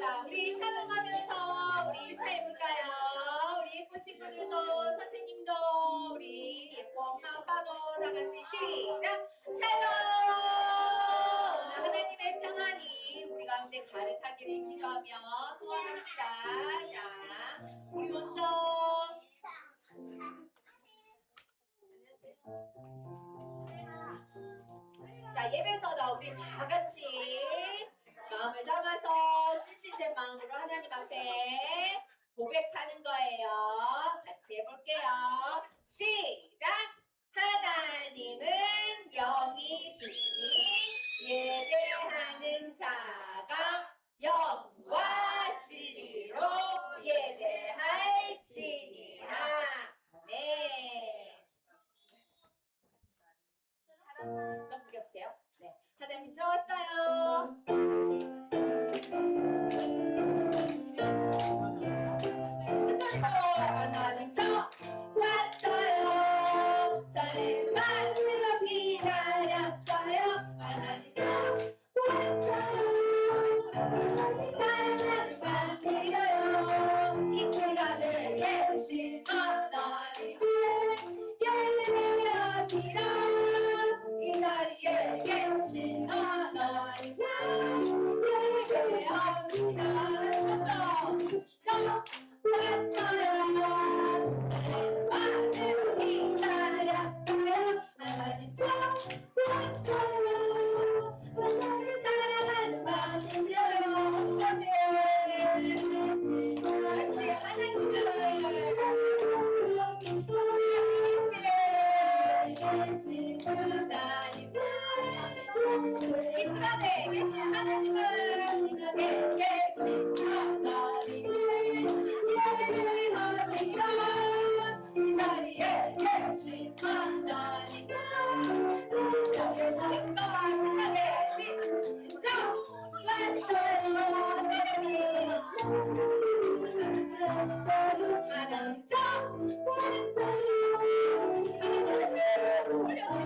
자, 우리 샤동하면서 우리 인사해볼까요? 우리 예쁜 친구들도 선생님도 우리 예쁜 엄마 아빠도 다 같이 시작! 샬롬! 하나님의 평안이 우리 가운데 가득하기를 기도하며 소원합니다. 자, 우리 먼저 자, 예배서도 우리 다 같이 마음을 담아서 진실된 마음으로 하나님 앞에 고백하는 거예요. 같이 해볼게요. 시작! 하나님은 영이시니 예배하는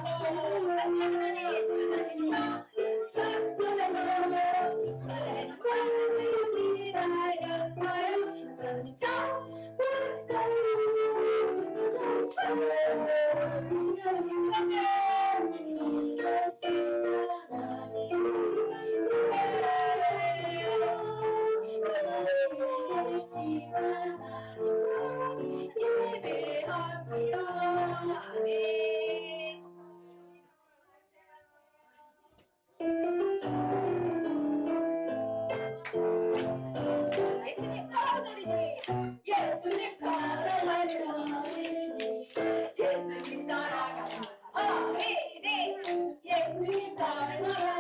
하 Thank you.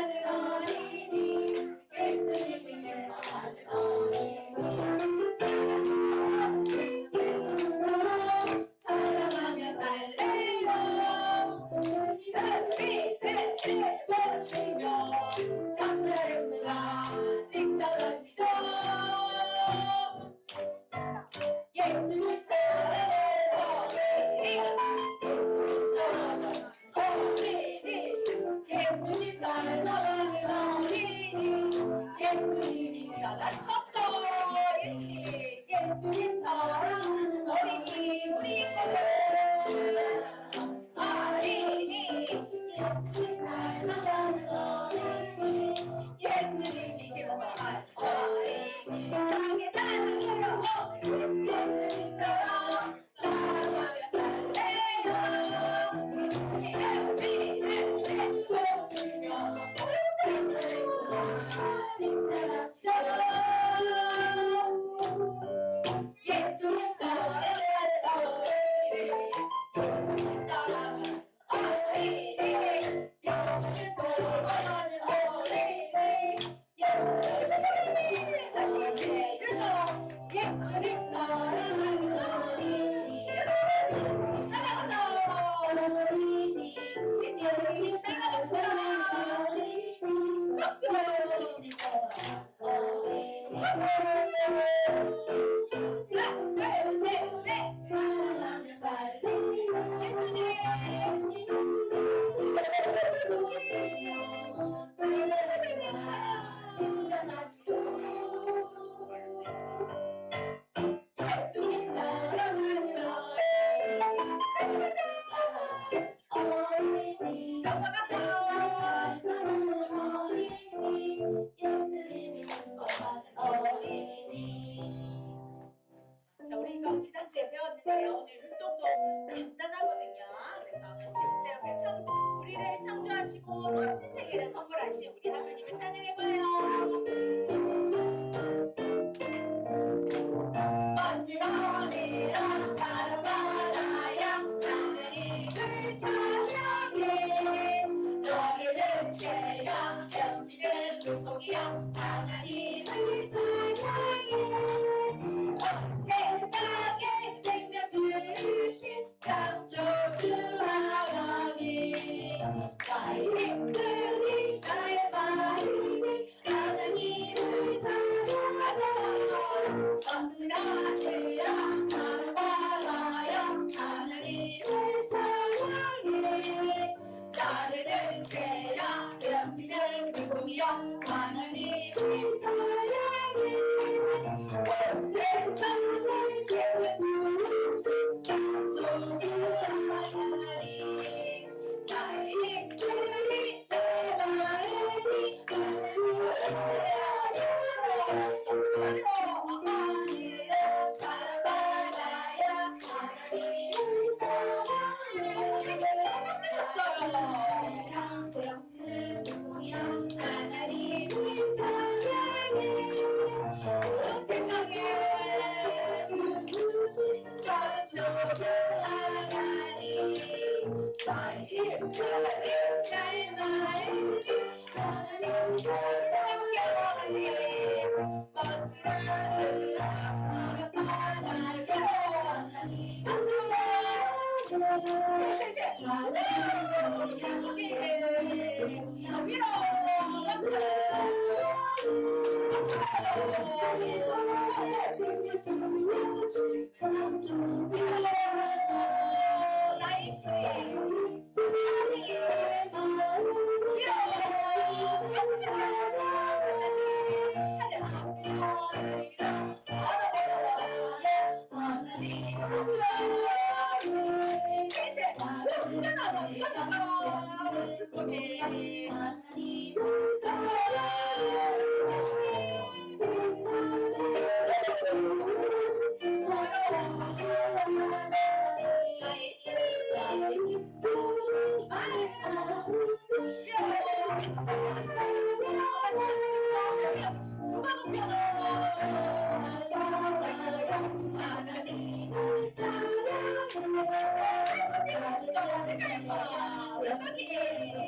변하실 거야 역시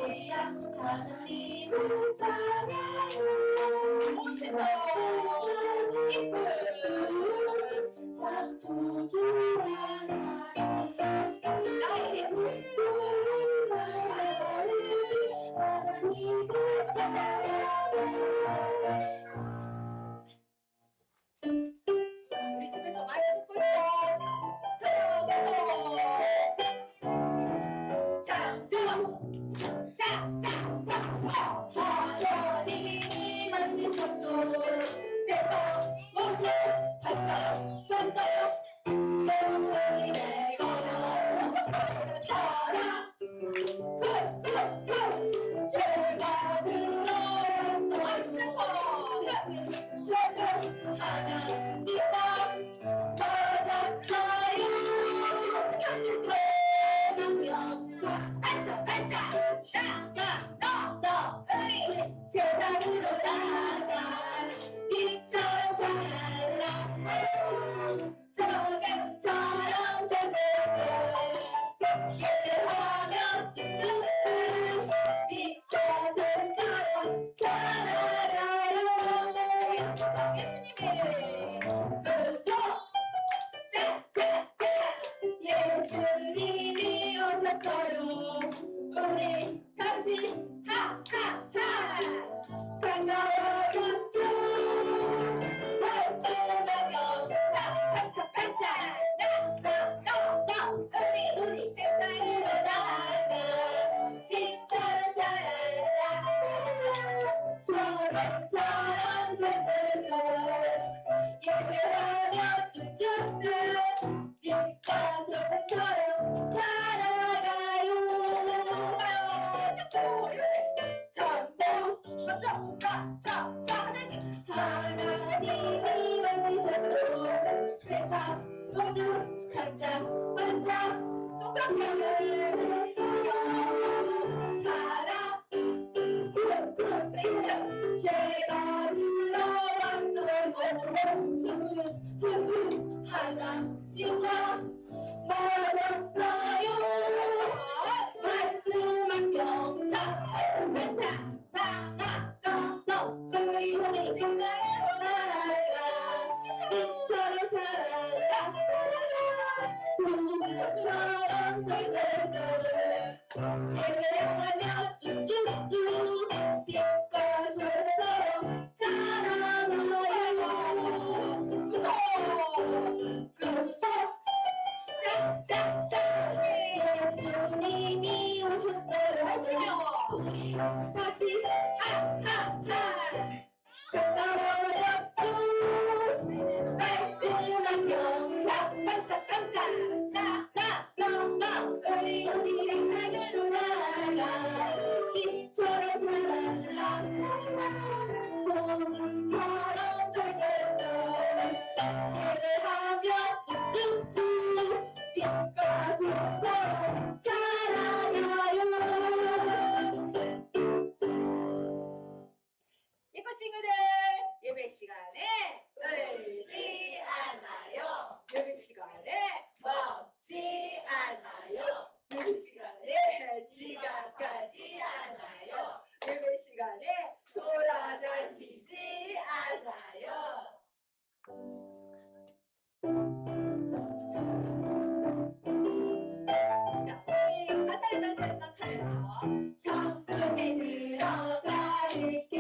우리야 하나님을 찬양해 세상을 주신 창조주라 나의 목소리 나의 하나님을 찬양해 all of us. Bye.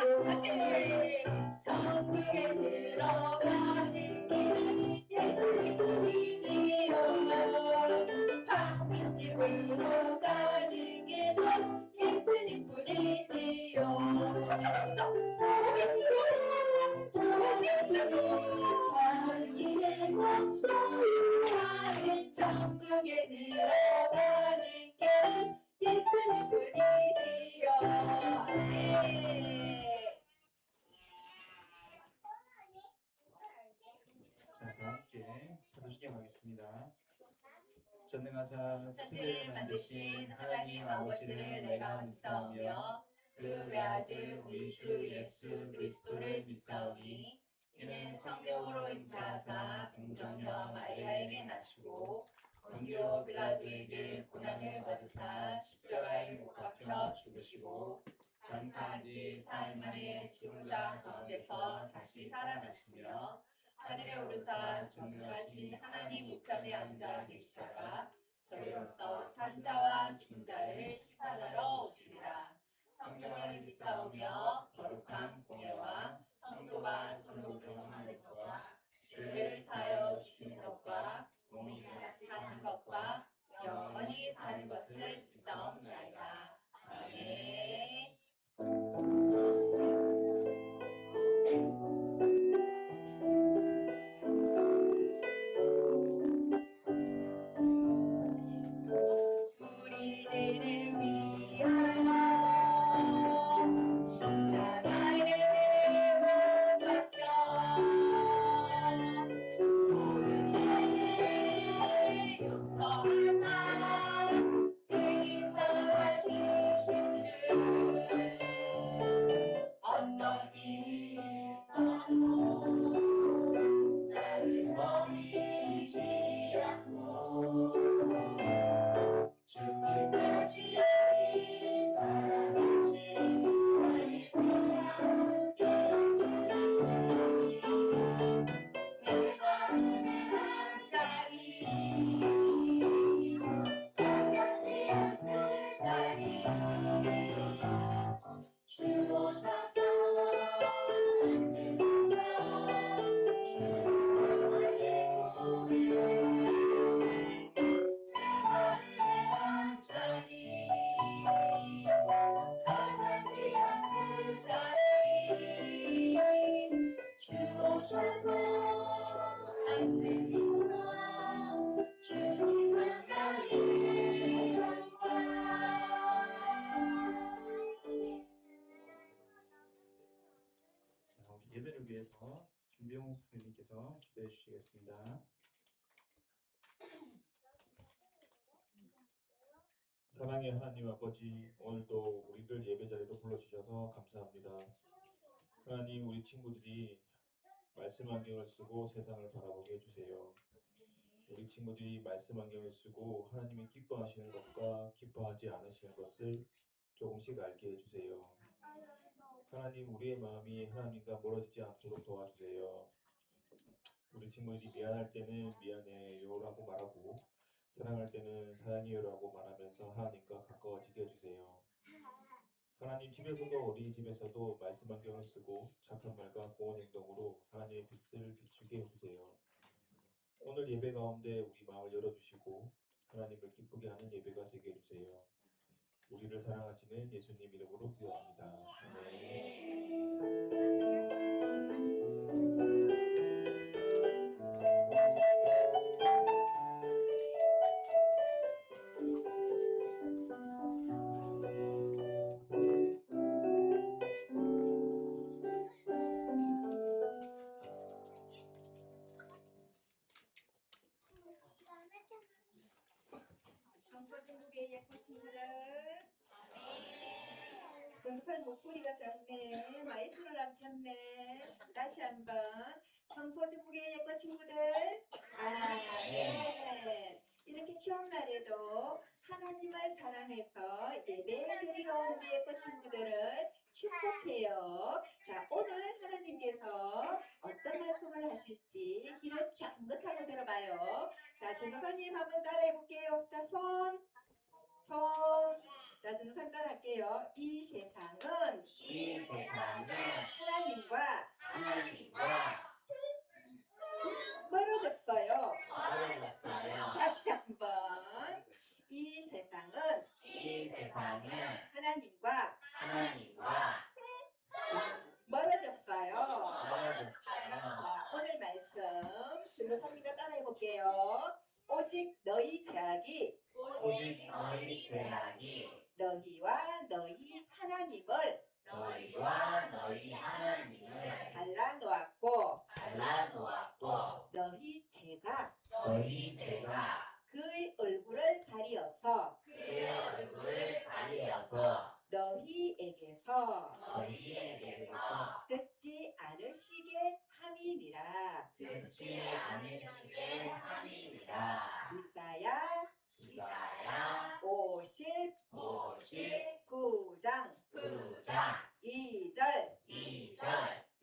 Yay! 하사 천지를 만드신 하나님 아버지를 내가 믿사오며 그 외아들 우리 주 예수 그리스도를 믿사오니 이는 성경으로 인자하사 동정녀 마리아에게 나시고 본디오 빌라도에게 고난을 받으사 십자가에 못 박혀 죽으시고 전사한지 사흘 만에 지혼자 가운데서 다시 살아나시며 하늘에 오르사 존귀하신 하나님 우편에 앉아 계시다가 저희로서 산자와 중자를 심판하러 오시리라. 성령을 믿사오며 거룩한 공예와 성도가 서로 경험하는 것과 죄를 사여 주신 것과 몸이 다시 사는 것과 영원히 사는 것을 아버지, 오늘도 우리들 예배 자리로 불러주셔서 감사합니다. 하나님, 우리 친구들이 말씀 안경을 쓰고 세상을 바라보게 해주세요. 우리 친구들이 말씀 안경을 쓰고 하나님이 기뻐하시는 것과 기뻐하지 않으시는 것을 조금씩 알게 해주세요. 하나님, 우리의 마음이 하나님과 멀어지지 않도록 도와주세요. 우리 친구들이 미안할 때는 미안해요라고 말하고 사랑할 때는 사랑해요라고 말하면서 하나님과 가까워지게 해주세요. 하나님 집에서도 어린이집에서도 말씀 안경을 쓰고 착한 말과 고운 행동으로 하나님의 빛을 비추게 해주세요. 오늘 예배 가운데 우리 마음을 열어주시고 하나님을 기쁘게 하는 예배가 되게 해주세요. 우리를 사랑하시는 예수님 이름으로 기도합니다. 아멘. 목소리가 작네. 마이크를 안 켰네. 다시 한번. 성서 중국의 예쁜 친구들. 아멘 이렇게 시험 날에도 하나님을 사랑해서 예배 드리러 온 예쁜 친구들을 축복해요. 자 오늘 하나님께서 어떤 말씀을 하실지 귀를 쫑긋하고 들어봐요. 자, 전도사님 한번 따라해 볼게요. 자, 손, 손. 자, 전도사님 따라할게요. 이 세상은 이 세상은 하나님과 하나님과 멀어졌어요. 멀어졌어요. 다시 한번. 이 세상은 이 세상은 하나님과 하나님과 멀어졌어요. 멀어졌어요. 자, 오늘 말씀 전도사님과 따라해 볼게요. 오직 너희 죄악이 오직 너희 죄악이 너희와 너희 하나님을 너희와 너희 하나님을 갈라놓았고 갈라놓았고 너희 죄가 너희 죄가 그의 얼굴을 가리어서 그의 얼굴을 가리어서 너희에게서 너희에게서 듣지 않으시게 함이니라 듣지 않으시게 함이니라. 이사야 이사야 59장 59장 2절 2절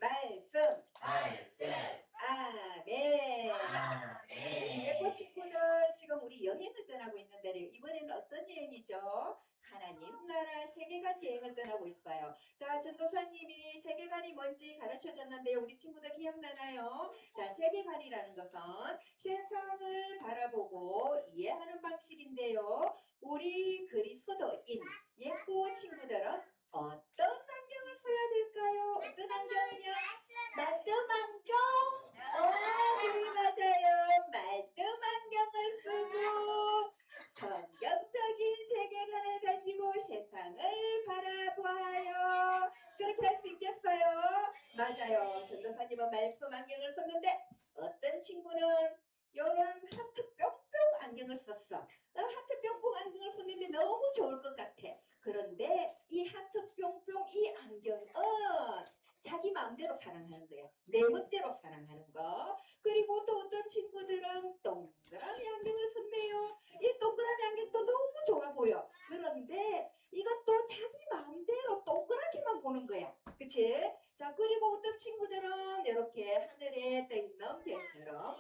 말씀 말씀 아멘 아멘. 예쁜 친구들 지금 우리 여행을 떠나고 있는데 이번에는 어떤 여행이죠? 하나님 나라 세계관 여행을 떠나고 있어요. 자 전도사님이 세계관이 뭔지 가르쳐 줬는데요. 우리 친구들 기억나나요? 자 세계관이라는 것은 세상을 바라보고 이해하는 방식인데요. 우리 그리스도인 예쁜 친구들은 어떤 안경을 써야 될까요? 어떤 안경이요? 안경? 어, 네, 맞아요. 말씀 안경을 쓰고 성경적인 세계관을 가지고 세상을 바라보아요. 그렇게 할 수 있겠어요? 맞아요. 말씀 안경을 썼는데 어떤 친구는 요런 하트 뿅뿅 안경을 썼어. 어, 하트 뿅뿅 안경을 썼는데 너무 좋을 것 같아. 그런데 이 하트 뿅뿅 이 안경은 자기 마음대로 사랑하는 거야. 내 멋대로 사랑하는 거. 그리고 또 어떤 친구들은 동그라미 안경을 썼네요. 이 동그라미 안경도 너무 좋아 보여. 그런데 이것도 자기 마음대로 동그랗게만 보는 거야. 그치? 자, 그리고 어떤 친구들은 이렇게 하늘에 떠 있는 별처럼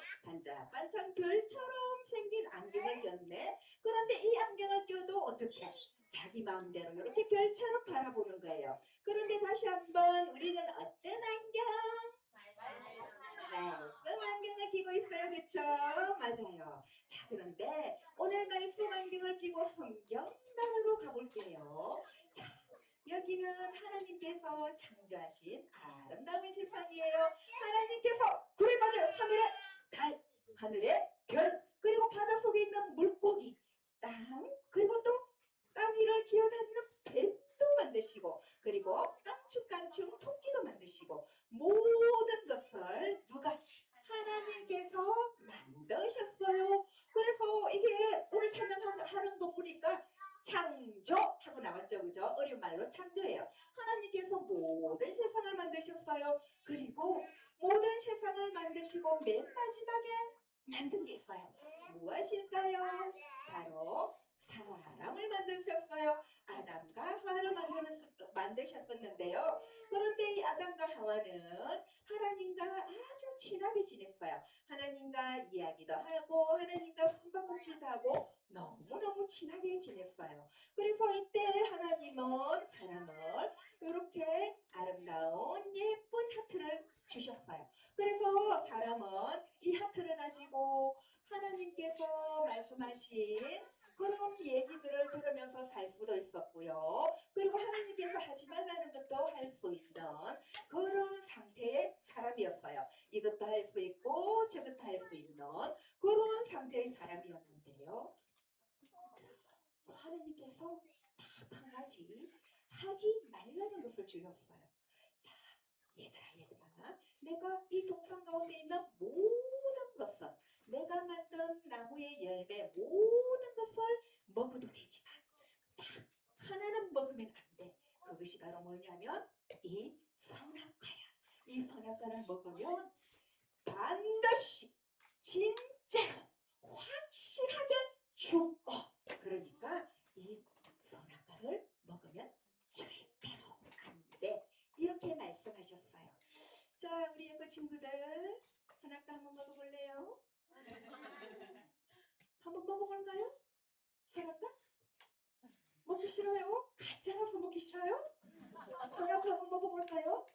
반짝반짝 별처럼 생긴 안경을 꼈네. 그런데 이 안경을 껴도 어떻게? 자기 마음대로 이렇게 별처럼 바라보는 거예요. 그런데 다시 한번 우리는 어떤 안경? 말씀 안경을 끼고 있어요. 그쵸? 맞아요. 자, 그런데 오늘 말씀 안경을 끼고 성경 나라로 가볼게요. 자, 여기는 하나님께서 창조하신 아름다운 세상이에요. 하나님께서 맞아요. 하늘에 달, 하늘에 별, 그리고 바다 속에 있는 물고기, 땅, 그리고 또 땅 위를 기어다니는 뱀도 만드시고 그리고 깡충깡충 토끼도 만드시고 모든 것을 누가 하나님께서 만드셨어요. 그래서 이게 오늘 찬양하는 거 보니까 창 어렵죠, 그죠? 어려운 말로 창조예요. 하나님께서 모든 세상을 만드셨어요. 그리고 모든 세상을 만드시고 맨 마지막에 만든 게 있어요. 무엇일까요? 바로 사람을 만드셨어요. 아담과 하와를 만드셨- 만드셨었는데요. 그런데 이 아담과 하와는 하나님과 아주 친하게 지냈어요. 하나님과 이야기도 하고 하나님과 숨바꼭질도 하고 너무너무 친하게 지냈어요. 그래서 이때 하나님은 사람을 이렇게 아름다운 예쁜 하트를 주셨어요. 그래서 사람은 이 하트를 가지고 하나님께서 말씀하신 그런 얘기들을 들으면서 살 수도 있었고요. 그리고 하나님께서 하지 말라는 것도 할 수 있는 그런 상태의 사람이었어요. 이것도 할 수 있고 저것도 할 수 있는 그런 상태의 사람이었는데요. 자, 하나님께서 딱 한 가지 하지 말라는 것을 주셨어요. 자, 얘들아, 얘들아, 내가 이 동산 가운데 있는 모든 것을 내가 만든 나무의 열매 모든 것을 먹어도 되지만 딱 하나는 먹으면 안 돼. 그것이 바로 뭐냐면 이 선악과야. 이 선악과를 먹으면 반드시 진짜로 확실하게 죽어. 그러니까 이 선악과를 먹으면 절대로 안 돼. 이렇게 말씀하셨어요. 자, 우리 예쁜 친구들 선악과 한번 먹어볼래요? 먹어볼까요? 선악과? 먹기 싫어요? 가짜라서 먹기 싫어요? 선악과 한번 먹어볼까요?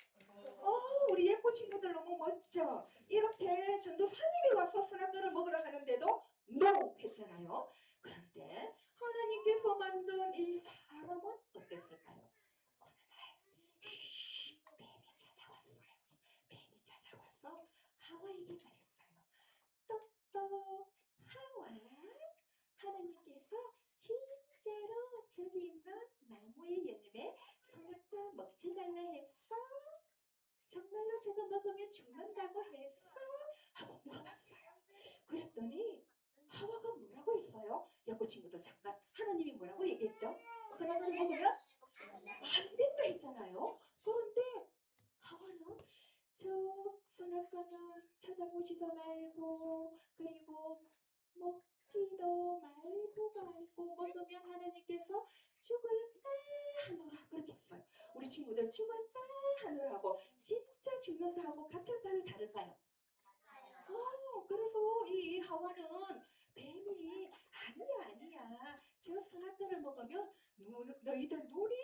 어, 우리 예쁜 친구들 너무 멋져. 이렇게 전도사님이 와서 선악과를 먹으라 하는데도 NO 했잖아요. 그런데 하나님께서 만든 이 사람은 어땠을까요? 어느 날 쉬, 뱀이 찾아왔어요. 뱀이 찾아와서 하와에게 말했어요. 똑똑 하와 하나님께서 진짜로 저기 있는 나무의 열매 선악과 먹지 말라 했어? 정말로 저거 먹으면 죽는다고 했어? 하고 물어봤어요. 그랬더니 하와가 뭐라고 했어요? 여고 친구들 잠깐 하나님이 뭐라고 얘기했죠? 선악과를 먹으면 안 된다 했잖아요. 그런데 하와는 저 선악과는 쳐다보지도 말고 그리고 먹지도 말고 말고 먹으면 하나님께서 죽을 하노라. 그렇게 했어요. 우리 친구들 죽을 하노라고 진짜 죽는다고 같은 말을 다를까요? 어, 그래서 이 하와는 뱀이 아니야 아니야. 저 선악과를 먹으면 눈, 너희들 눈이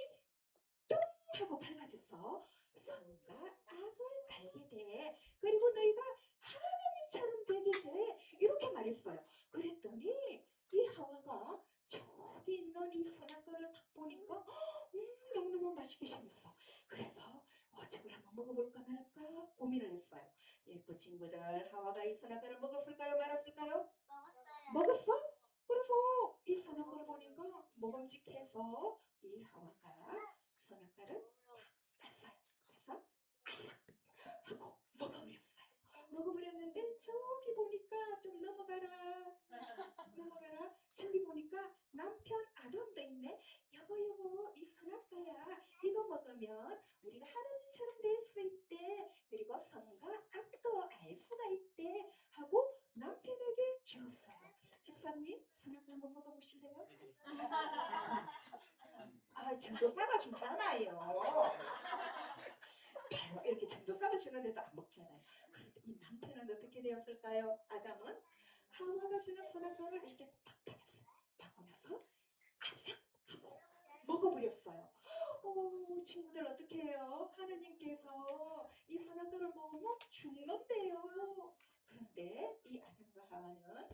뚱 하고 밝아져서 선과 악을 알게 돼. 그리고 너희가 하나님처럼 되게 돼. 이렇게 말했어요 그랬더니 이 하와가 저기 있는 이 선악과를 딱 보니까 음, 너무너무 맛있게 생겼어 그래서 어, 저걸 한번 먹어볼까 말까 고민을 했어요 예쁜 친구들 하와가 이 선악과를 먹었을까요 말았을까요? 먹었어? 그래서 이 선악과를 보니까 먹음직해서 이 하와가 선악과를 땄어요. 그래서 아삭 하고 먹어버렸어요. 먹어버렸는데 저기 보니까 좀 넘어가라. 넘어가라. 저기 보니까 남편 아담도 있네. 여보 여보 이 선악과야. 이거 먹으면 우리가 하나님처럼 될 수 있대. 그리고 성과 악도 알 수가 있대. 하고 남편에게 주었어요. 집사님 선악과 한번 먹어보실래요? 아 전도사가 주잖아요. 바로 전도사가 주는데도 안 먹잖아요. 그런데 이 남편은 어떻게 되었을까요? 아담은 하와가 주는 선악과를 이렇게 탁 받았어요. 받고 나서 아삭 하고 먹어버렸어요. 어, 친구들 어떻게 해요? 하나님께서 이 선악과를 먹으면 죽는데요. 그런데 이 아담과 하와는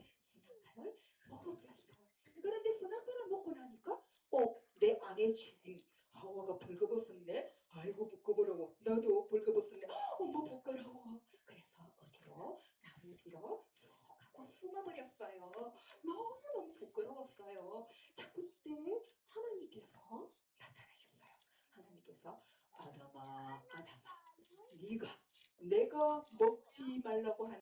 선악과를 먹어버렸어요. 그런데 선악과를 먹고 나니까 어, 내 안에 집이 하와가 벌거벗었네. 아이고 부끄러워. 나도 벌거벗었네. 어머 부끄러워. 그래서 어디로? 나무 뒤로 쏙 하고 숨어버렸어요. 너무너무 부끄러웠어요. 자 그때 하나님께서 나타나셨어요. 하나님께서 아담아 아담아 네가 내가 먹지 말라고 한